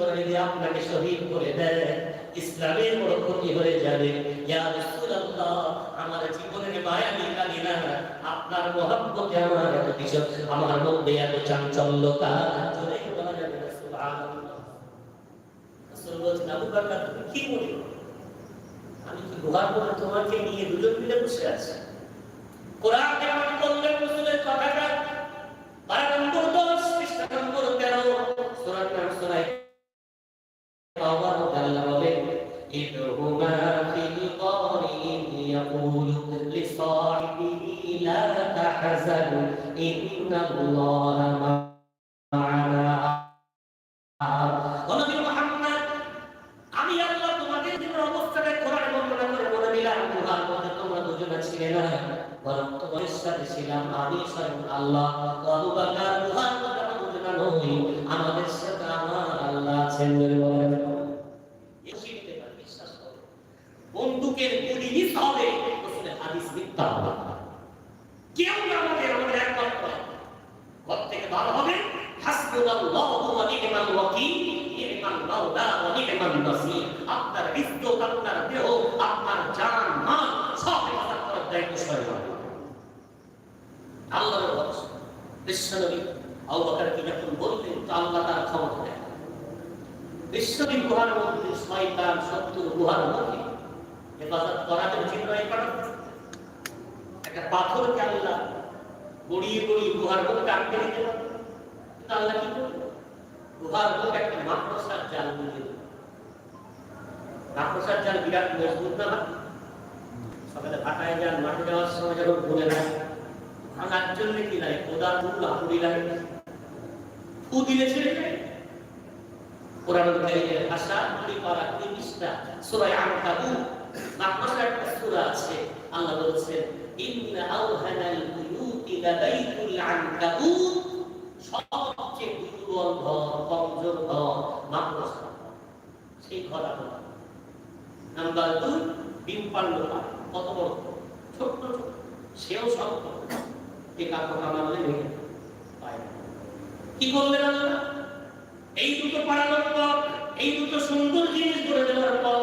ওরা যদি আপনাকে শহীদ করে দেয়, ইসলামের বড় ক্ষতি হয়ে যাবে। আমার জীবনের মায়া নিকালি না আপনার মহব্বতে আমার এত কিছু আমার মধ্যে এত চাঞ্চল্যতা। আমি কি গুহার মধ্যে তোমাকে নিয়ে দুজন মিলে বসে আছি? কোরআন কেমন করলেন ছিলাম আমি আল্লাহ। আমাদের সাথে আমার আল্লাহ আছেন বলে বলেন শিখতে পারি বিশ্বাস করো বন্দুকের গুলি মিস হবে রসুলের হাদিস মিথ্যা হবে কেউ আমাদের আমাদের একমাত্র ঘর থেকে বার হবে। স্বয়ং আল্লাহ। তার ক্ষমতা দেন। বিশ্বনবী গুহার মধ্যে শয়তান গুহার মধ্যে হেফাজত করার জন্য চিন্তায় করা একটা পাথরকে আল্লাহ গড়িয়ে গড়িয়ে গুহার মধ্যে আটকে দিতে পারে। কিন্তু আল্লাহ কি করবে? গুহার মধ্যে একটা মাকড়সার জাল বুঝে মাকড়সার জাল বিরাট মজবুত না সকালে ভাটায় যান, মাঠে যাওয়ার সময় যখন ভুলে যায় ভাঙার জন্য কি লাগে? কোদাল ফুল হাতুড়ি লাগে? ফু দিলে ছেড়ে যায়। কোরআন কারীমের ভাষা কুড়ি পারা কুড়ি পৃষ্ঠা সূরা একটা সূরা আছে, আল্লাহ ইন্না আওহানাল বুয়ুতি আনকাবুত সবচেয়ে দুর্বল ঘর, কমজোর ঘর সেই ঘর আল্লাহ নাম্বার দুই ডিম কত বড় ছোট্ট ছোট সেও শক্ত এই কাপড় কামালে ভেঙে কি করলেন আল্লাহ? এই দুটো পাড়ানোর পর, এই দুটো সুন্দর জিনিস করে দেওয়ার পর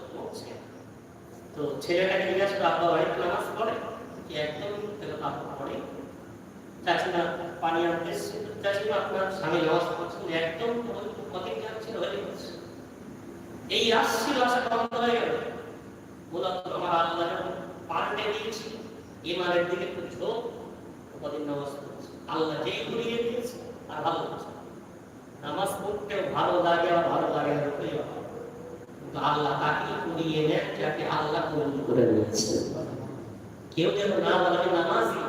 তো বাড়িতে নামাজ পড়ে? কি একদম পড়ে? চাচিমা পানি আনতে আপনার স্বামী নামাজ পড়ছেন একদম কদিন যাচ্ছিল, হয়ে গেছে। এই আসছিল আসা বন্ধ হয়ে গেল। মূলত আমার আল্লাহ পাল্টে দিয়েছি ইমানের দিকে একটু ঝোঁক কদিন নামাজ পড়ছে? আল্লাহ যেই ঘুরিয়ে দিয়েছে, আর ভালো নামাজ পড়তেও ভালো লাগে আর ভালো লাগে না। আল্লাহ তাকে ঘুরিয়ে নেন যাকে আল্লাহ কবুল করে নিয়েছে কেউ যেন না বলে নামাজি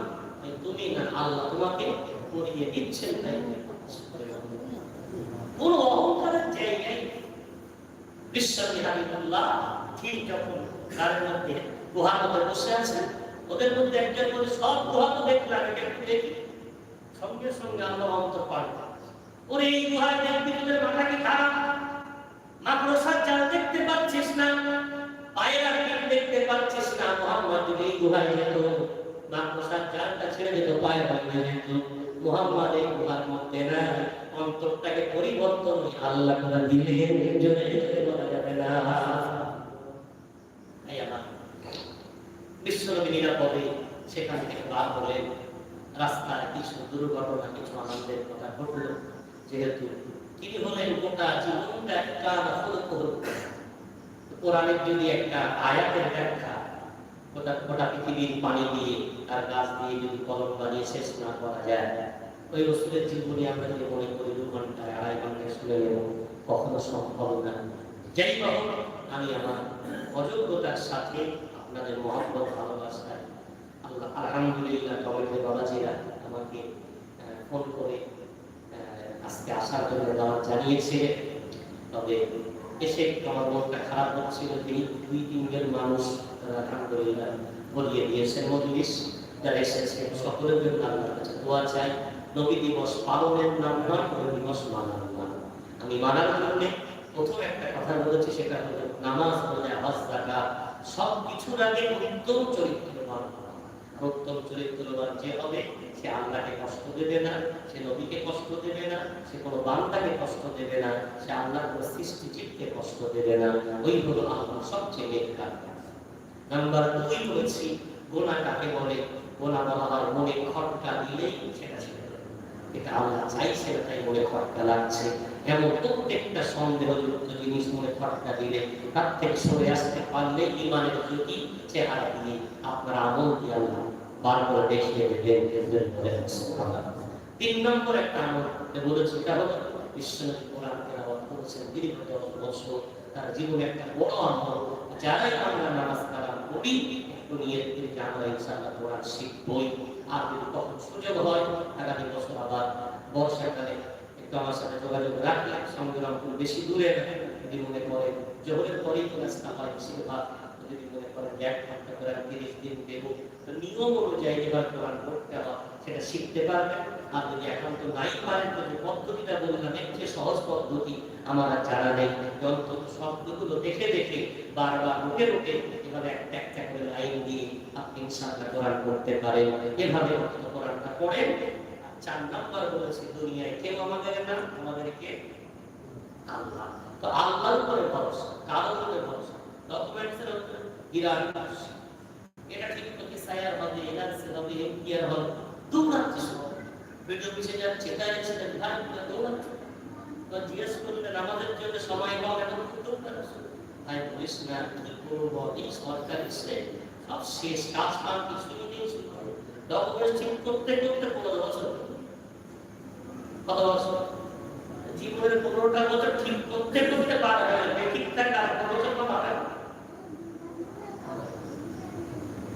তুমি না, আল্লাহ তোমাকে করিয়ে দিচ্ছেন তাই কোনো অহংকারের জায়গায় বিশ্বনী হাবিবুল্লাহ ঠিক যখন গাড়ির মধ্যে গুহার মধ্যে বসে আছে, ওদের মধ্যে একজন বলে, সব গুহা তো দেখলাম এটা দেখি। সঙ্গে সঙ্গে আমরা অন্তর পাড়ি ওরে এই গুহায় দেখবি তোদের মাথা কি খারাপ? দেখতে পাচ্ছিস না, পায়ের আটকে দেখতে পাচ্ছিস না, মোহাম্মদ যদি গুহায় যেত মাদ্রাসার জালটা ছেড়ে যেত পায়ে ভাঙে যেত মোহাম্মদ এই গুহার মধ্যে না, অন্তরটাকে পরিবর্তন আল্লাহ করে দিলে জনে জনে বলা যাবে না। এই নিরাপদে সেখান থেকে বার হলেন। রাস্তায় কিছু দুর্ঘটনা, কিছু আনন্দের কথা ঘটল, যেহেতু তিনি হলেন গোটা জীবনটা একটা কোরআনের যদি একটা আয়াতের ব্যাখ্যা গোটা গোটা পৃথিবীর পানি দিয়ে আর গাছ দিয়ে যদি কলম বানিয়ে শেষ না করা যায়, ওই রসুলের জীবনী আমরা যদি মনে করি দু ঘন্টায়, আড়াই ঘন্টায় শুনে নেব, কখনো সম্ভব না। যাই হোক, আমি আমার অযোগ্যতার সাথে আপনাদের মহব্বত, ভালোবাসায় আল্লাহ আলহামদুলিল্লাহ কমিটির বাবাজিরা আমাকে ফোন করে আজকে আসার জন্য দাওয়াত জানিয়েছে। তবে এসে আমার মনটা খারাপ হচ্ছিল তিনি দুই তিনজন মানুষ আলহামদুলিল্লাহ বলিয়ে দিয়েছেন মজলিস। যারা এসেছেন সকলের জন্য আল্লাহর কাছে দোয়া চাই। নবী দিবস পালনের নাম নয় নবী দিবস মানার নাম আমি মানার জন্য প্রথম একটা কথা বলেছি, সেটা হলো নামাজ হলে আওয়াজ রাখা সব কিছুর আগে উত্তম। আর উত্তম চরিত্রবান যে হবে, সে আল্লাহকে কষ্ট দেবে না, সে নবীকে কষ্ট দেবে না, সে কোনো বান্দাকে কষ্ট দেবে না, সে আল্লাহর কোনো সৃষ্টি জীবকে কষ্ট দেবে না। ওই হলো আল্লাহ সবচেয়ে নেককার নাম্বার দুই বলেছি গোনা কাকে বলে? গোনা বলা হয় মনে খটকা দিলেই সেটা দেবে। এটা আল্লাহ চাইছে তাই মনে খটকা লাগছে। এমন প্রত্যেকটা সন্দেহযুক্ত জিনিস মনে খটকা দিলে, তার থেকে সরে আসতে পারলে ইমানের চেহারা দিয়ে আপনার আমল আল্লাহ? বার করে দেখিয়ে দেবেন তিন নম্বর একটা আমল বলেছি এটা হলো কোরআন করেছেন দীর্ঘ দশ বছর। তার জীবনে একটা বড় আমল, যারাই আমরা নামাজ কালাম করি একটু নিয়ত করে যে আমরা ইনশাআল্লাহ কোরআন শিখবই। আর যদি সুযোগ হয়, আগামী বছর আবার বর্ষাকালে একটু আমার সাথে যোগাযোগ রাখলে সংগ্রাম খুব বেশি দূরে না। যদি মনে করে জোহরের পরেই তো রাস্তা হয়, বেশিরভাগ যদি মনে করে এক ঘণ্টা করে তিরিশ দিন দেবো। তো নিয়ম অনুযায়ী এবার কোরআন পড়তে হয় সেটা শিখতে পারবে আর যদি একান্ত নাই পারেন, তো যে পদ্ধতিটা বললাম, এর চেয়ে সহজ পদ্ধতি আমার আর জানা নেই। অন্তত শব্দগুলো দেখে দেখে, বারবার রুটে রুটে এভাবে একটা একটা করে লাইন দিয়ে আপনি ইনশাআল্লাহ কোরআন পড়তে পারেন। এভাবে কোরআনটা পড়েন। চার নাম্বার বলেছে দুনিয়ায় কেউ আমাদের না, আমাদেরকে আল্লাহ। তো আল্লাহর উপরে ভরসা কার উপরে ভরসা। ডকুমেন্টসের উপরে ইরান এটা ঠিক তোকে সায়ার হবে এনআরসি হবে এমপিআর হবে? দৌড়াচ্ছে সব। ভিডিও পিছিয়ে যাচ্ছে, তাই সেটা ধার করে দৌড়াচ্ছে। তো জিজ্ঞেস করলেন, আমাদের জন্য সময় পাও এখন দৌড়াচ্ছে তাই বলিস, না, কি করব? এই সরকারি সে সব শেষ কাজ কাম কিছুই নেই ডকুমেন্ট ঠিক করতে করতে পনেরো বছর কত বছর জীবনের পনেরোটা বছর ঠিক করতে করতে পার যাবে ঠিকঠাক আর কোনো বছর তো পারে।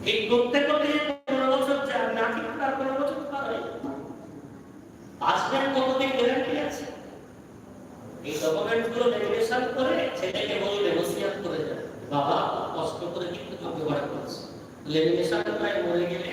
ঠিক করতে করতে পনেরো বছর যায় না ঠিক তার পনেরো বছর পার যাবে। কতদিন গ্যারান্টি আছে? এই ডকুমেন্টগুলো লেমিনেশন করে ছেলেকে বলবে, নসিহত করে যাবে বাবা, কষ্ট করে কিন্তু যোগ্য করা করেছে লেমিনেশন প্রায় মরে গেলে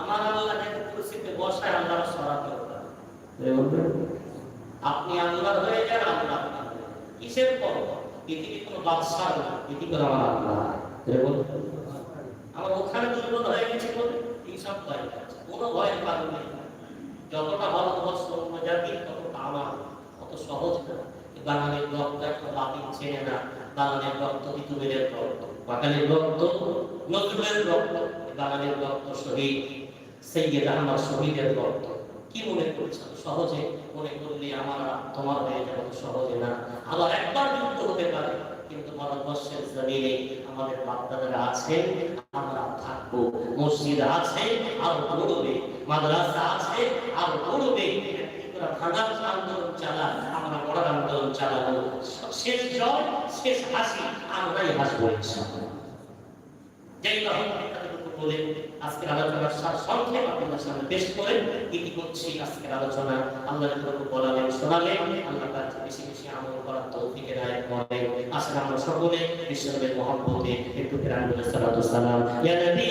আমার আল্লাহ যে পরিস্থিতিতে বসায় আল্লাহ সরাতে আপনি আল্লাহর হয়ে যান আল্লাহ। কিসের পর? পৃথিবী কোনো বাদশাহ না পৃথিবী আমার আল্লাহ। আমার ওখানে দুর্বল হয়ে গেছে বলে এইসব ভয় কোনো ভয়ের কারণ নেই যতটা ভারতবর্ষ অন্য জাতি ততটা আমার অত সহজ না। বাঙালির রক্ত একটা বাতিল চেনে না। বাঙালির রক্ত তিতুমিরের রক্ত। বাঙালির রক্ত নজরুলের রক্ত। বাঙালির রক্ত শহীদ। সৈয়দ আহমদ শহীদের রক্ত কি মনে করছ? সহজে মনে করলে আমার তোমার হয়ে যাবে সহজে না। আবার একবার যুদ্ধ হতে পারে, কিন্তু ভারতবর্ষের জমিনে আমাদের বাপদাদারা আছে আমরা থাকব। মসজিদ আছে, আর গড়বে। মাদ্রাসা আছে, আর গড়বে। ভাঙার আন্দোলন চালা আমরা বড়ার আন্দোলন চালাবো। শেষ জয়, শেষ হাসি, আমরাই হাসবো ইনশাআল্লাহ। বলে আজকের আলোচনার সংক্ষেপ আপনাদের সামনে পেশ করে ইতি করছি আজকের আলোচনা আল্লাহ যতটুকু বলালেন, শোনালেন। আল্লাহ তার বেশি বেশি আমল করার তৌফিকের আয়াত করে আসলে আমরা সকলে বিশ্বনবীর মহব্বতে একটু ফেরান বলে সালাতু সালাম। ইয়া নবী!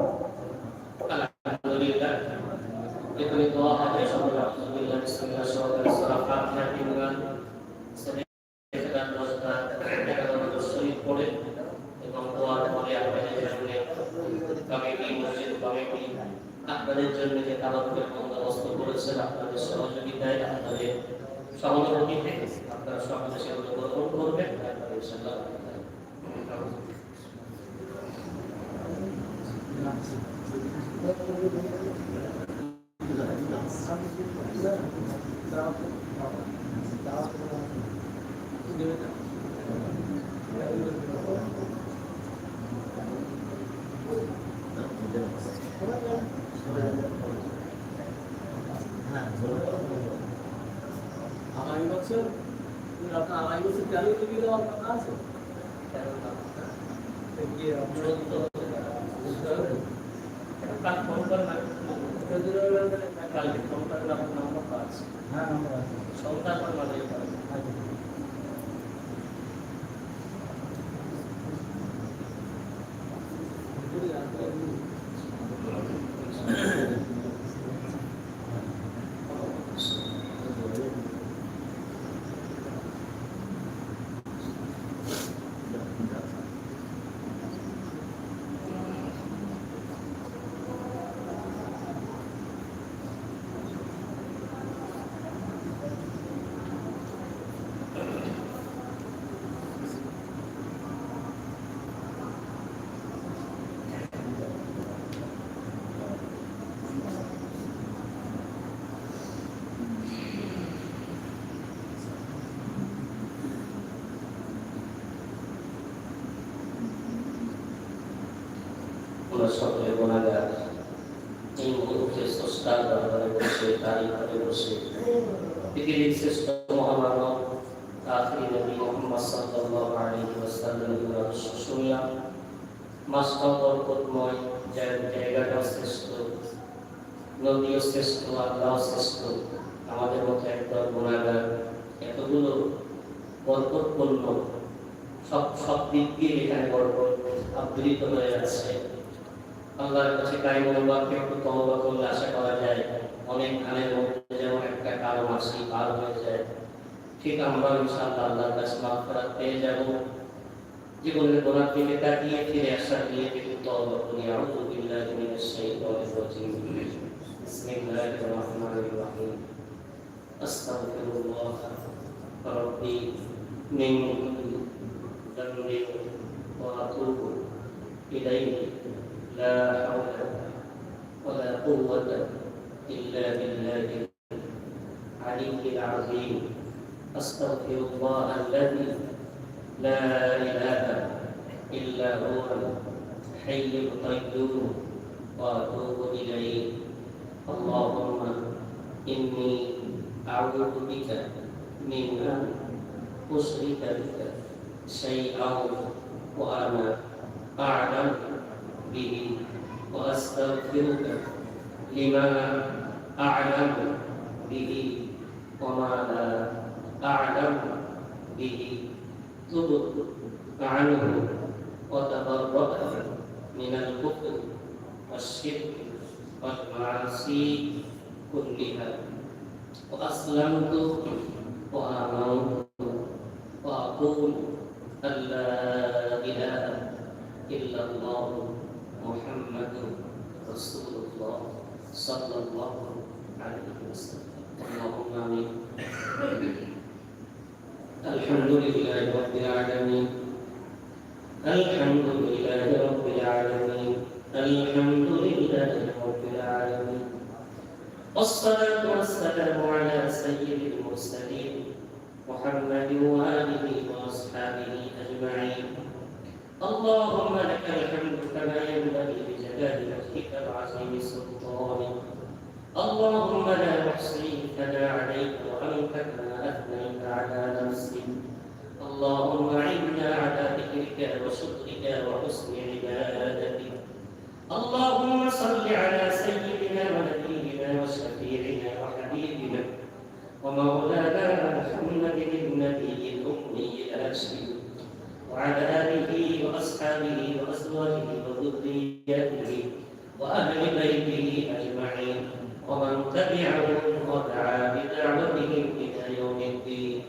বছর আপনার আগামী বছর চালু করে দেওয়ার কথা আছে? কাজ ফোন করেন কালকে ফোন করেন আপনার হ্যাঁ নম্বর আছে। সন্ধ্যার পর মাঝে আমরা সকলে গোনাগার এই মুহূর্তে স্রষ্টার দরবারে বসে, তারই ঘরে বসে। পৃথিবীর শ্রেষ্ঠ মহামানব, আখরি নবী মোহাম্মদ সাল্লাল্লাহু আলাইহি ওয়াসাল্লামের আদর্শ মাসটা বরকতময় জায়গা- জায়গাটা শ্রেষ্ঠ, নদীও শ্রেষ্ঠ আল্লাহ শ্রেষ্ঠ, আমাদের মতো একদল গুণাগার। এতগুলো বরকতপূর্ণ, সব সব দিক দিয়ে এখানে বরকত আবৃত হয়ে আছে। আল্লাহর কাছে কাইম বাক্যে একটু তওবা করলে আশা করা যায় অনেক ধানের মধ্যে যেমন একটা কালো মাসি পার হয়ে যায় ঠিক আমরা ইনশাআল্লাহ আল্লাহর কাছে মাগফিরাত পেয়ে যাব জীবনের গোনার দিকে তাকিয়ে ফিরে আসার দিয়ে একটু তওবা করি আউযু বিল্লাহি মিনাশ শাইতানির রাজিম বিসমিল্লাহির রহমানির রহিম আস্তাগফিরুল্লাহ রাব্বি মিন কুল্লি ذنب وأتوب إليه لا حول ولا قوة إلا بالله العلي العظيم. أستغفر الله الذي لا إله إلا هو الحي القيوم وأتوب إليه. اللهم إني أعوذ بك من أن أشرك بك شيئا وأنا أعلم. به وأستغفرك لما أعلم به وما لا أعلم به. تبت عنه وتبرأت من الكفر والشرك والمعاصي كلها. وأسلمت وآمنت وأقول أن لا إله إلا الله. محمد رسول الله صلى الله عليه وسلم. اللهم آمين. الحمد لله رب العالمين. الحمد لله رب العالمين. الحمد لله رب العالمين. والصلاة والسلام على سيد المرسلين محمد وآله وأصحابه أجمعين. اللهم لك الحمد كما ينبغي لجلال وجهك وعظيم سلطانك. اللهم لا نحصي ثناء عليك وأنت كما أثنيت على نفسك. اللهم أعنا على ذكرك وشكرك وحسن عبادتك. اللهم صل على سيدنا ونبينا وشفيعنا وحبيبنا ومولانا محمد النبي الأمي الهاشمي وعلى آله وأصحابه وأزواجه وذرياته وأهل بيته أجمعين ومن تبعهم ودعا بدعوتهم إلى يوم الدين.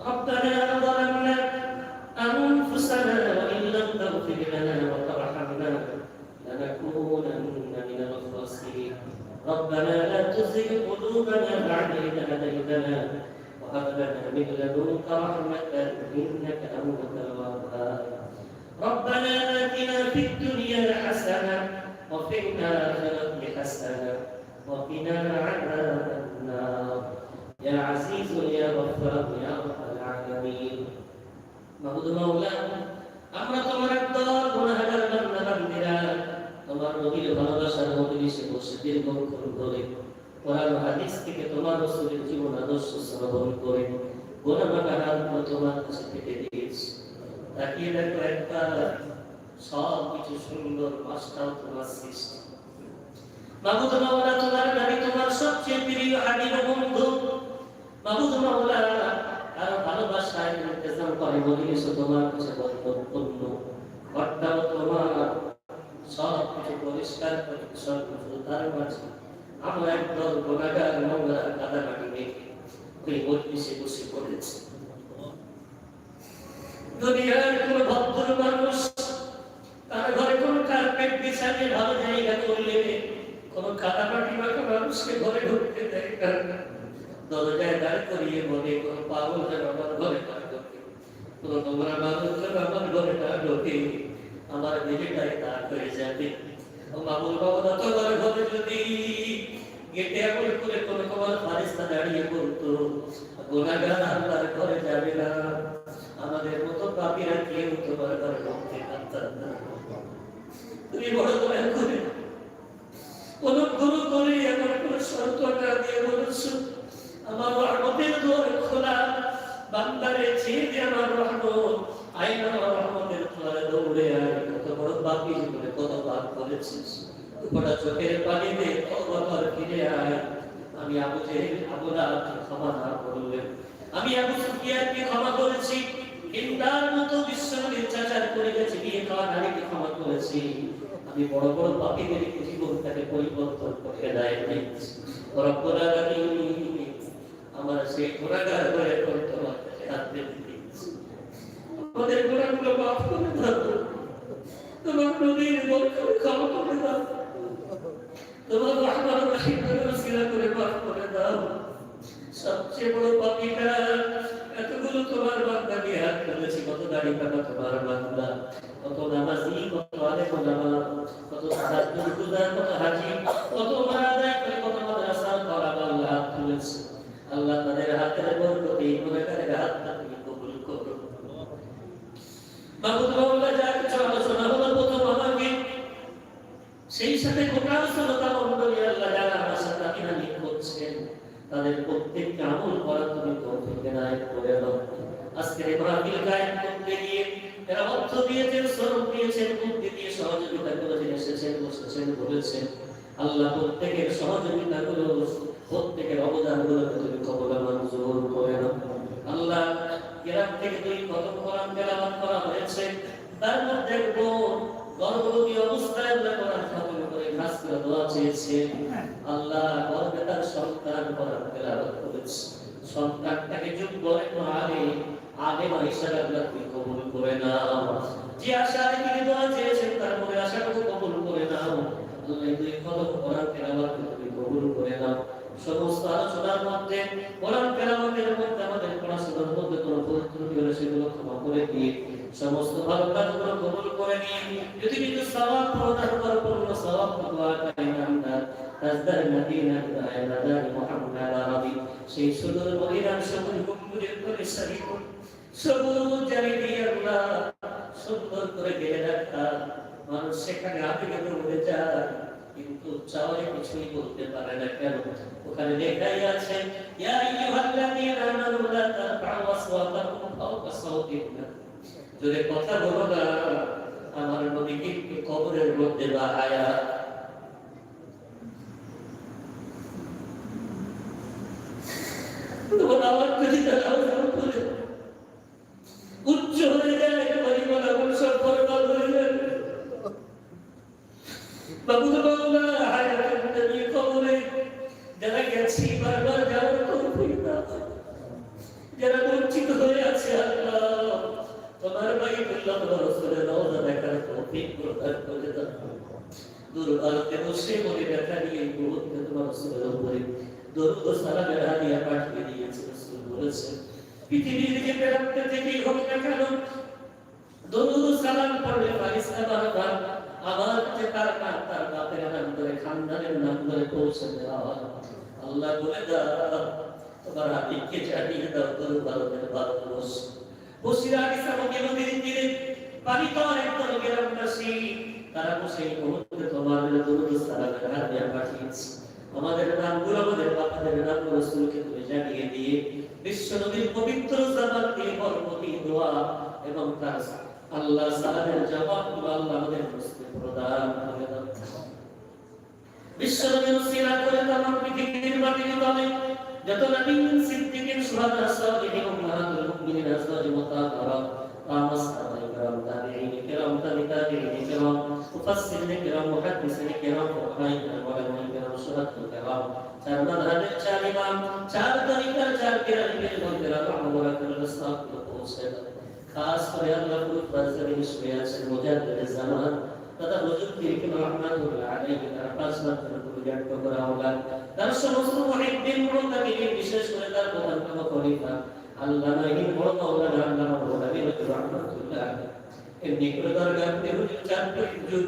ربنا ظلمنا أنفسنا وإن لم تغفر لنا وترحمنا لنكونن من الخاسرين. ربنا لا تزغ قلوبنا بعد إذ هديتنا وهب من لدنك رحمة إنك أنت الوهاب. ربنا آتنا في الدنيا حسنة وفي الآخرة حسنة وقنا عذاب النار. يا عزيز يا غفار يا رب العالمين. مهدما আদর্শ শ্রবণ করে হাতগুলো তোমার কাছে পেতে দিয়েছি তাকিয়ে দেখো একটা সব কিছু সুন্দর পাঁচটাও তোমার সৃষ্টি। মাবুদ মাওলা তোমার নবী তোমার সবচেয়ে প্রিয় হাবিব বন্ধু। মাবুদ মাওলা, কারও ভালোবাসায় ইন্তজাম করে বলি এসো তোমার কাছে বন্ধুত্বপূর্ণ। ঘরটাও তোমার সব কিছু পরিষ্কার কিছু তার মাঝে। আমরা একদল গোনাগার, নোংরা কাদাকাটি রেখে ওই মজলিসে বসে পড়েছি। দুনিয়ার কোন ভদ্র মানুষ তার ঘরে কোন কার্পেট বিছানে ভালো জায়গা করলে কোন কাদামাটি মাখা মানুষকে ঘরে ঢুকতে দেয় না। দরজায় দাঁড় করিয়ে বলে, কোন পাগল যেন আমার ঘরে না ঢোকে। কোন তোমরা মানুষ যেন আমার ঘরে না ঢোকে। আমার দিদিটাই দাঁড় হয়ে যাবে। মামুল বাবু তোমার ঘরে যদি গেটে করে কোন ফারিস্তা দাঁড়িয়ে বলতো আল্লাহর ঘরে যাবে না। আমাদের মতো কেউ না তুমি বড় দয়া করে অনুগ্রহ করে দিয়ে আমার রহমতের দোয়ার খোলা, বান্দারে ছেড়ে দিয়ে আমার রহমত। আইন আমার রহমতের খোলা দৌড়ে আয়। কত বড় বাপি কত করেছিস। গোটা চোখের পানিতে কতবার ফিরে আয়। আমি আবু জেহেল, আবু লাহাবকে ক্ষমা না করলেন। আমি আবু সুফিয়ানকে ক্ষমা করেছি। হিন্দার মতো বিশ্বনবীর চাচার করে গেছে বিয়ে খাওয়া নারীকে ক্ষমা করেছি। আমি বড় বড় পাপিদের জীবনটাকে পরিবর্তন করে দেয় রব্বুল আলামিন আমার সেই গুণাগার করে হাত পেতে আমাদের গুণাগুলো মাফ করে দাও। তোমার নদীর বরকত ক্ষমা করে দাও। তোমার রহমান করে দাও। সবচেয়ে হাত কাটা আল্লাহ হাত তাদের হাতের বরকতে, এই মাহমুদ মাওলা যা কিছু আলোচনা হলো সেই সাথে শ্রোতা মন্ডলী আল্লাহ যারা আমার সাথে আমিনানি করছেন তাদের প্রত্যেককে আমল করার তুমি তৌফিক করে দাও। আজকের এই মাহফিল করতে গিয়ে এরা অর্থ দিয়েছেন, শ্রম দিয়েছেন, বুদ্ধি দিয়ে সহযোগিতা করেছেন এসেছেন, বসেছেন, বলেছেন। আল্লাহ প্রত্যেকের সহযোগিতা গুলো প্রত্যেকের অবদানগুলো তুমি কবল মঞ্জুর করে নাও আল্লাহ গ্রাম থেকে দুই কত কোরআন করা হয়েছে। তার মধ্যে বোন গর্ভবতী অবস্থায় আল্লাহ কোরআন করে খাস করে দোয়া চেয়েছে। আল্লাহ গর্ভে তার সন্তান কোরআন তেলাওয়াত করেছে। সন্তানটাকে যোগ্য এবং আগে আগে হিসাবে আল্লাহ তুমি কবুল করে নাও। যে আশা তিনি দোয়া চেয়েছেন তার মনে আশাটুকু কবুল করে নাও। আল্লাহ দুই কত কোরআন তেলাওয়াত তুমি কবুল করে নাও। সমস্ত আলোচনার মধ্যে কোরআন তেলাওয়াতের মধ্যে ক্ষমা করে দিয়ে, সমস্ত ভালো কবুল করে নিয়ে যদি কিছু সওয়াব প্রদান করো পূর্ণ সওয়াব দোয়া করি আমরা তাজদার মদিনা ইলা দার মুহাম্মদ আলাদি সেই সুদূর মদিনার সবুজ গম্বুজের করে শরীফ সবুজ জানি আল্লাহ সুন্দর করে গেলে রাখা মানুষ সেখানে আবেগে দৌড়ে যায় যদি কথা বলো না আমার কবরের মধ্যে যদি উচ্চ হয়ে যায় পরিমাণ বরবাদ হয়ে যায় বাবুল মাওলা নবী কবরে যারা গেছি বারবার যাওয়ার তৌফিক দাও। যারা বঞ্চিত হয়ে আছে আল্লাহ, তোমার বাইতুল্লাহ রাসূলের রওজা দেখার তৌফিক প্রদান করে দাও। দুর্বালতে বসে মনে ব্যথা নিয়ে মুহূর্তে তোমার রাসূলের উপরে দরুদ ও সালামের হাদিয়া পাঠিয়ে দিয়েছে, রাসূল বলেছেন পৃথিবীর যে প্রান্তে থেকেই হোক না কেন, দরুদ ও সালাম পড়লে ফারিস্তা বারবার আবার যে তার বাপের নাম ধরে খানদানের আল্লাহ বলে দাও, তোমার হাবিবকে জানিয়ে দাও তোর দরুদ সালামের হাত দিয়ে বিশ্ব নদীর পবিত্র জামান দিয়ে বরকতি, দোয়া এবং তার আল্লাহ সালামের জবাবগুলো আল্লাহ আমাদের মুসলিম প্রদান করে দাও বিশ্বনবীর সিরাত করে তামাম পৃথিবীর মাটির তলে যত নবী সিদ্দিকিন সুহাদা সালিহিন উম্মাহাতুল মুমিনিন আজওয়াজ মুতাহারা কামাসহাবা ইকরাম তাবিঈন চার মাযহাবের চার ইমাম, চার তরিকার, চার খাস করে আল্লাহ বাজারে শুয়ে আছেন মুজাদ্দিদ জামান। তথা হুজুর তিরিকিন রহমাতুল্লাহ আলাইহি, তার পাঁচ মাত্র পূজার্থ করা হলাম তার সমস্ত মুহিদ্দিন মুতাকিদিন বিশেষ করে তার প্রধানতম খলিফা, আল্লামা ইবনে বড় মাওলানা আল্লামা মুহাম্মদ রহমাতুল্লাহ এর নিকট দরগাহ হুজুর চার যুগ।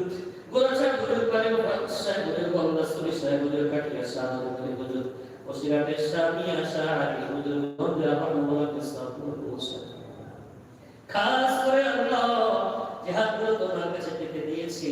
গোরাচার হুজুর পারে বাদশাহ হুজুর গঙ্গা সুরি সাহেব হুজুর কাটিয়া শাহ হুজুর হুজুর ওসিরাতে শামিয়া শাহ হুজুর মন্দির রহমাতুল্লাহ ইসলাম পৌঁছে খাস করে আল্লাহ যে হাতগুলো তোমার কাছে পেতে দিয়েছি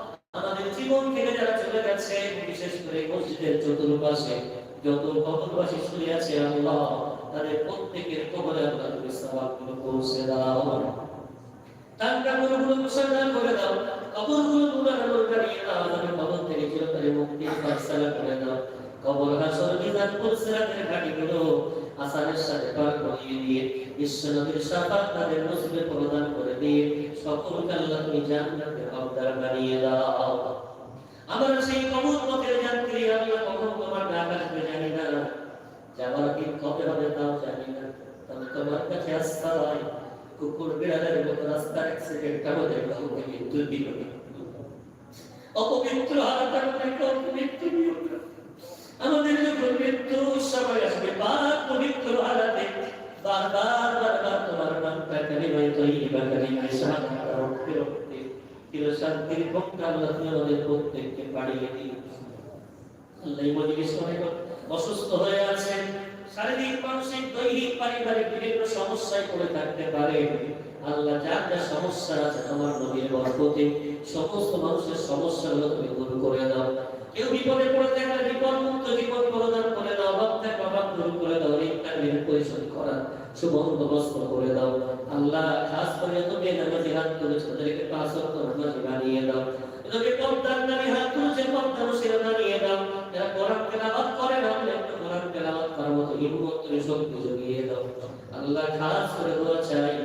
আমাদের জীবন থেকে যারা চলে গেছে, বিশেষ করে মসজিদের চতুর্পাশে যত কবরবাসী শুয়ে আছে, আল্লাহ তাদের প্রত্যেকের কবরে আল্লাহ তুমি সওয়াবগুলো পৌঁছে দাও। তার কবরগুলো মুসলমান করে দাও, কবরগুলো তোমার আলোর দাঁড়িয়ে দাও তাদের কবর থেকে চিরতরে মুক্তির ফায়সালা করে দাও। কবর হাসর, মিজান, পুলসিরাতের ঘাটিগুলো আসারের সাথে পার করিয়ে দিয়ে বিশ্বনবীর শাফাত তাদের নসিবে প্রদান করে দিয়ে সকলকে আল্লাহ তুমি জান্নাতের হকদার বানিয়ে দাও। আমরা সেই কবর পথের যাত্রী আল্লাহ কখন তোমার ডাক আসবে জানি না। যাবার দিন কবে হবে তাও জানি না। তবে তোমার কাছে আস্থা হয়, কুকুর বিড়ালের মতো রাস্তার অ্যাক্সিডেন্ট আমাদের কাউকে মৃত্যু দিল না। অপবিত্র হারাটার থেকে অপবিত্র দিও না। আমাদের যখন মৃত্যু সময় আসবে বার পবিত্র হারাতে তোমার প্রত্যেককে বাড়িয়ে আল্লাহ অসুস্থ হয়ে আছেন, শারীরিক, মানসিক, দৈহিক, পারিবারিক বিভিন্ন সমস্যায় পড়ে থাকতে পারে। আল্লাহ যার যা সমস্যা আছে তোমার নবীর বরকতে সমস্ত মানুষের সমস্যাগুলো তুমি দূর করে দাও। কেউ বিপদে পড়ে দাও ঋণটা ঋণ করা সুবন্দোবস্ত করে দাও। আল্লাহ, খাস করে তুমি নামাজি হাত তুলেছো তাদেরকে পাঁচ ওয়াক্ত নামাজি বানিয়ে দাও। নবী পর্দার নামে হাত তুলছে পর্দার শিরা বানিয়ে দাও। যারা কোরআন তেলাওয়াত করে না একটু কোরআন তেলাওয়াত করার মতো হিম্মত শক্তি জুগিয়ে দাও। আল্লাহ, খাস করে দোয়া চাই।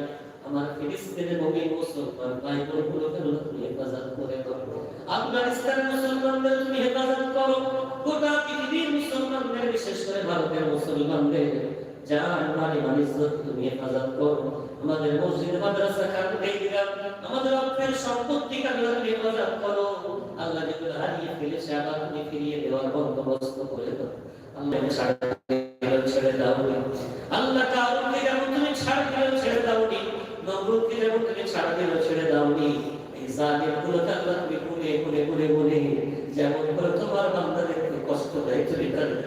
আমার ফিলিস্তিনের মুমিন মুসলমান ভাই বোনগুলোকে তুমি হেফাজত করে দাও। আফগানিস্তান মুসলমানদের তুমি হেফাজত করো। গোটা পৃথিবীর মুসলমানদের, বিশেষ করে ভারতের মুসলমানদের। জান মালি মানিজ্জত তুমি হেফাজত করো। আমাদের মসজিদ, মাদ্রাসা খানকে দিলাম আমাদের অর্থের সম্পত্তি তুমি হেফাজত করো। আল্লাহ যেগুলো হারিয়ে ফেলেছে, আবার তুমি ফিরিয়ে দেওয়ার বন্দোবস্ত করে দাও। আল্লাহ ছাড় দাও আল্লাহ কাউকে যেমন তুমি ছাড় দিলেও ছেড়ে দাওনি, নমরুদকে যেমন তুমি ছাড় দিলেও ছেড়ে দাওনি জালিম গুলোকে আল্লাহ তুমি গুনে গুনে গুনে গুনে, যেমন করে বান্দাদেরকে কষ্ট দেয়, তুমি তাদের